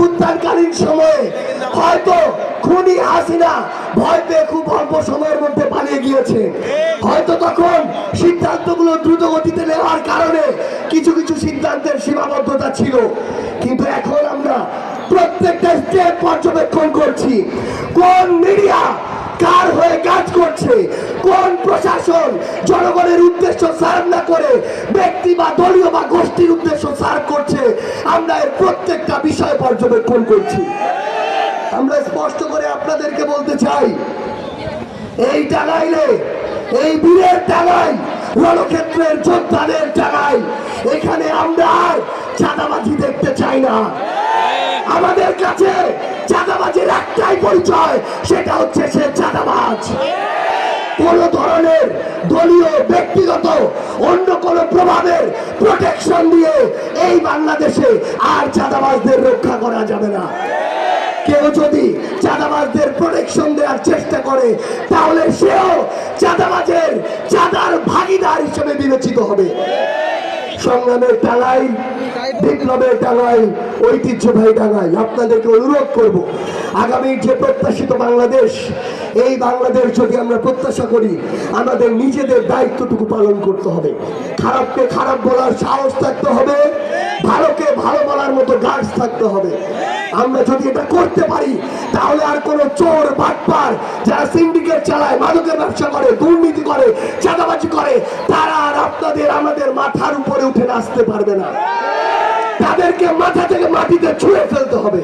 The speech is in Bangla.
অভ্যুত্থানকালীন সময়ে হয়তো খুনি হাসিনা ভয় পেয়ে খুব অল্প সময়ের মধ্যে পালিয়ে গিয়েছে। হয়তো তখন সিদ্ধান্তগুলো দ্রুত গতিতে নেওয়ার কারণে কিছু কিছু সিদ্ধান্তের সীমাবদ্ধতা ছিল। কিন্তু এখন আমরা প্রত্যেকটা স্টেপ পর্যবেক্ষণ করছি। কোন মিডিয়া কার হয়ে কাজ করছে? কোন প্রশাসন জনগণের উদ্দেশ্য সার্ভ না করে ব্যক্তি বা দলীয় আমরা এর প্রত্যেকটা বিষয় পর্যবেক্ষণ করছি। আমরা স্পষ্ট করে আপনাদেরকে বলতে চাই, এই টাঙ্গাইলে, এই বীরের টাঙ্গাই রণক্ষেত্রের যোদ্ধাদের টাঙ্গাই এখানে আমরা আর চাঁদাবাজি দেখতে চাই না। আমাদের কাছে চাঁদাবাজির একটাই পরিচয়, সেটা হচ্ছে সে চাঁদাবাজ। কোন ধরনের দলীয়, ব্যক্তিগত, অন্য কোন প্রভাবের প্রোটেকশন দিয়ে এই বাংলাদেশে আর চাঁদাবাজদের রক্ষা করা যাবে না। কেউ যদি চাঁদাবাজদের প্রোটেকশন দেওয়ার চেষ্টা করে, তাহলে সেও চাঁদাবাজের চাঁদার ভাগিদার হিসেবে বিবেচিত হবে। সংগ্রামের টাঙ্গাই বিপ্লবের টাঙ্গাই ঐতিহ্যবাহী টাঙ্গাই আপনাদেরকে অনুরোধ করব, আগামী যে প্রত্যাশিত বাংলাদেশ, এই বাংলাদেশ যদি আমরা প্রত্যাশা করি, আমাদের নিজেদের দায়িত্বটুকু পালন করতে হবে। খারাপকে খারাপ বলার সাহস থাকতে হবে। থাকতে হবে। আমরা যদি এটা করতে পারি, তাহলে আর কোনো চোর, বাটপার যারা সিন্ডিকেট চালায়, মাদকের ব্যবসা করে, দুর্নীতি করে, চাঁদাবাজি করে, তারা আর আপনাদের, আমাদের মাথার উপরে উঠে আসতে পারবে না। তাদেরকে মাথা থেকে মাটিতে ছুঁড়ে ফেলতে হবে।